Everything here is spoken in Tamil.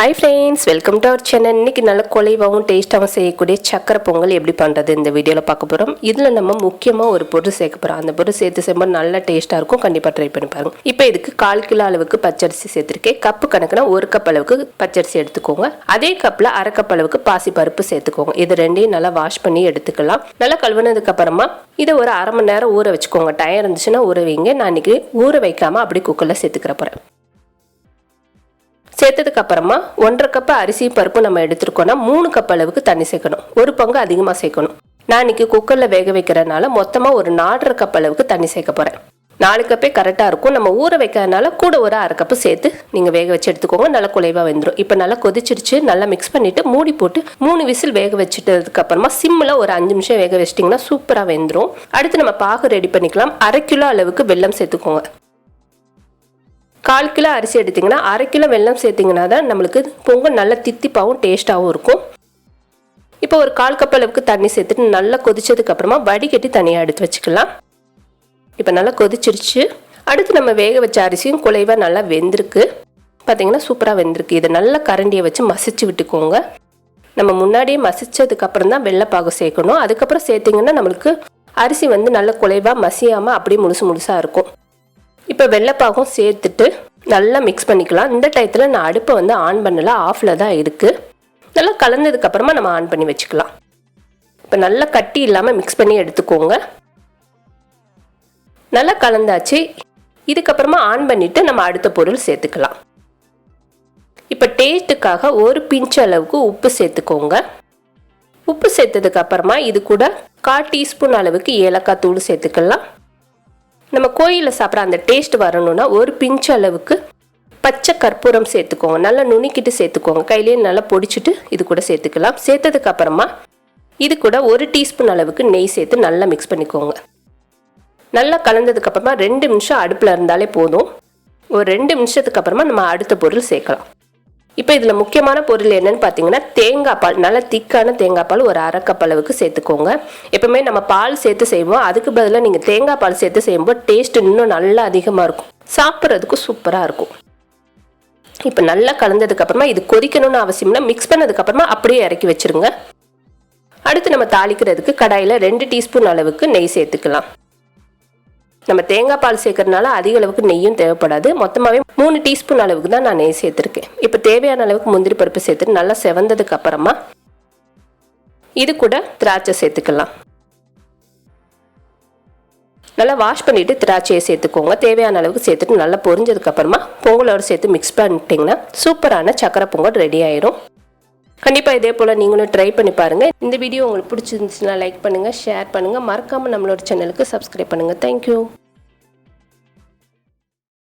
Hi friends welcome to our channel இன்றைக்கி நல்ல குலைவாகவும் டேஸ்ட்டாகவும் செய்யக்கூடிய சக்கரை பொங்கல் எப்படி பண்ணுறது இந்த வீடியோவில் பார்க்க போகிறோம் இதில் நம்ம முக்கியமாக ஒரு பொருள் சேர்க்க போகிறோம் அந்த பொருள் சேர்த்து செய்யும்போது நல்லா டேஸ்ட்டாக இருக்கும். கண்டிப்பாக ட்ரை பண்ணி பாருங்க. இப்போ இதுக்கு கால் கிலோ அளவுக்கு பச்சரிசி சேர்த்துருக்கேன். கப்பு கணக்குனா ஒரு கப் அளவுக்கு பச்சரிசி எடுத்துக்கோங்க. அதே கப்பில் அரை கப் அளவுக்கு பாசி பருப்பு சேர்த்துக்கோங்க. இது ரெண்டையும் நல்லா வாஷ் பண்ணி எடுத்துக்கலாம். நல்லா கழுவுனதுக்கு அப்புறமா இதை ஒரு அரை மணி நேரம் ஊற வச்சுக்கோங்க. டயம் இருந்துச்சுன்னா ஊற வைங்க. நான் இன்றைக்கி ஊற வைக்காமல் அப்படி குக்கரில் சேர்த்துக்கிற போகிறேன் சேர்த்ததுக்கு அப்புறமா ஒன்றரை கப்பு அரிசி பருப்பு நம்ம எடுத்துருக்கோம்னா மூணு கப் அளவுக்கு தண்ணி சேர்க்கணும். ஒரு பங்கு அதிகமாக சேர்க்கணும். நான் இன்னைக்கு குக்கரில் வேக வைக்கிறதுனால மொத்தமாக ஒரு நாலரை கப் அளவுக்கு தண்ணி சேர்க்க போகிறேன் நாலு கப்பே கரெக்டாக இருக்கும். நம்ம ஊற வைக்கிறதுனால கூட ஒரு அரை கப்பு சேர்த்து நீங்கள் வேக வச்சு எடுத்துக்கோங்க. நல்லா குலைவாக வந்துடும் இப்போ நல்லா கொதிச்சிருச்சு. நல்லா மிக்ஸ் பண்ணிவிட்டு மூடி போட்டு மூணு விசில் வேக வச்சுட்டதுக்கு அப்புறமா சிம்மில் ஒரு அஞ்சு நிமிஷம் வேக வச்சிட்டிங்கன்னா சூப்பராக வெந்துடும் அடுத்து நம்ம பாகு ரெடி பண்ணிக்கலாம். அரை கிலோ அளவுக்கு வெல்லம் சேர்த்துக்கோங்க. கால் கிலோ அரிசி எடுத்திங்கன்னா அரை கிலோ வெல்லம் சேர்த்திங்கன்னா தான் நம்மளுக்கு பொங்கல் நல்லா தித்திப்பாகவும் டேஸ்ட்டாகவும் இருக்கும். இப்போ ஒரு கால் கப் அளவுக்கு தண்ணி சேர்த்துட்டு நல்லா கொதிச்சதுக்கப்புறமா வடிகட்டி தனியாக எடுத்து வச்சுக்கலாம். இப்போ நல்லா கொதிச்சிருச்சு. அடுத்து நம்ம வேக வச்ச அரிசியும் குலைவாக நல்லா வெந்திருக்கு. பார்த்தீங்கன்னா சூப்பராக வெந்திருக்கு. இதை நல்லா கரண்டியை வச்சு மசிச்சு விட்டுக்கோங்க. நம்ம முன்னாடியே மசிச்சதுக்கப்புறம் தான் வெள்ளைப்பாகு சேர்க்கணும். அதுக்கப்புறம் சேர்த்திங்கன்னா நம்மளுக்கு அரிசி வந்து நல்ல குலைவாக மசியாமல் அப்படியே முழுசு முழுசாக இருக்கும். இப்போ வெள்ளைப்பாகும் சேர்த்துட்டு நல்லா மிக்ஸ் பண்ணிக்கலாம். இந்த டயத்தில் நான் அடுப்பை வந்து ஆன் பண்ணல ஆஃபில் தான் இருக்குது நல்லா கலந்ததுக்கப்புறமா நம்ம ஆன் பண்ணி வச்சுக்கலாம். இப்போ நல்லா கட்டி இல்லாமல் மிக்ஸ் பண்ணி எடுத்துக்கோங்க. நல்லா கலந்தாச்சு. இதுக்கப்புறமா ஆன் பண்ணிவிட்டு நம்ம அடுத்த பொருள் சேர்த்துக்கலாம். இப்போ டேஸ்ட்டுக்காக ஒரு பிஞ்ச் அளவுக்கு உப்பு சேர்த்துக்கோங்க. உப்பு சேர்த்ததுக்கப்புறமா இது கூட கால் டீஸ்பூன் அளவுக்கு ஏலக்காய் தூள் சேர்த்துக்கலாம். நம்ம கோயிலில் சாப்பிட்ற அந்த டேஸ்ட் வரணும்னா ஒரு பிஞ்ச் அளவுக்கு பச்சை கற்பூரம் சேர்த்துக்கோங்க. நல்லா நுணுக்கிட்டு சேர்த்துக்கோங்க. கையிலேயே நல்லா பொடிச்சிட்டு இது கூட சேர்த்துக்கலாம். சேர்த்ததுக்கு அப்புறமா இது கூட ஒரு டீஸ்பூன் அளவுக்கு நெய் சேர்த்து நல்லா மிக்ஸ் பண்ணிக்கோங்க. நல்லா கலந்ததுக்கு அப்புறமா ரெண்டு நிமிஷம் அடுப்பில் இருந்தாலே போதும். ஒரு ரெண்டு நிமிஷத்துக்கு அப்புறமா நம்ம அடுத்த பொருள் சேர்க்கலாம். இப்போ இதில் முக்கியமான பொருள் என்னன்னு பார்த்தீங்கன்னா தேங்காய் பால் நல்லா திக்கான தேங்காய் பால் ஒரு அரை கப் அளவுக்கு சேர்த்துக்கோங்க. எப்பவுமே நம்ம பால் சேர்த்து செய்வோம். அதுக்கு பதிலாக நீங்கள் தேங்காய் பால் சேர்த்து செய்யும்போது டேஸ்ட் இன்னும் நல்லா அதிகமாக இருக்கும். சாப்பிட்றதுக்கு சூப்பராக இருக்கும். இப்போ நல்லா கலந்ததுக்கப்புறமா இது கொதிக்கணும்னு அவசியம்னா மிக்ஸ் பண்ணதுக்கப்புறமா அப்படியே இறக்கி வச்சிருங்க. அடுத்து நம்ம தாளிக்கிறதுக்கு கடாயில் ரெண்டு டீஸ்பூன் அளவுக்கு நெய் சேர்த்துக்கலாம். நம்ம தேங்காய் பால் சேர்க்கறதுனால அதிக அளவுக்கு நெய்யும் தேவைப்படாது. மொத்தமாகவே மூணு டீஸ்பூன் அளவுக்கு தான் நான் நெய் சேர்த்துருக்கேன். இப்போ தேவையான அளவுக்கு முந்திரி பருப்பு சேர்த்துட்டு நல்லா செவந்ததுக்கு அப்புறமா இது கூட திராட்சை சேர்த்துக்கலாம். நல்லா வாஷ் பண்ணிவிட்டு திராட்சையை சேர்த்துக்கோங்க. தேவையான அளவுக்கு சேர்த்துட்டு நல்லா பொரிஞ்சதுக்கப்புறமா பொங்கலோடு சேர்த்து மிக்ஸ் பண்ணிட்டீங்கன்னா சூப்பரான சக்கரை பொங்கல் ரெடி ஆயிரும். கண்டிப்பாக இதே போல் நீங்களும் ட்ரை பண்ணி பாருங்கள் இந்த வீடியோ உங்களுக்கு பிடிச்சிருந்துச்சுன்னா லைக் பண்ணுங்கள் ஷேர் பண்ணுங்கள் மறக்காமல் நம்மளோட சேனலுக்கு சப்ஸ்கிரைப் பண்ணுங்கள் தேங்க்யூ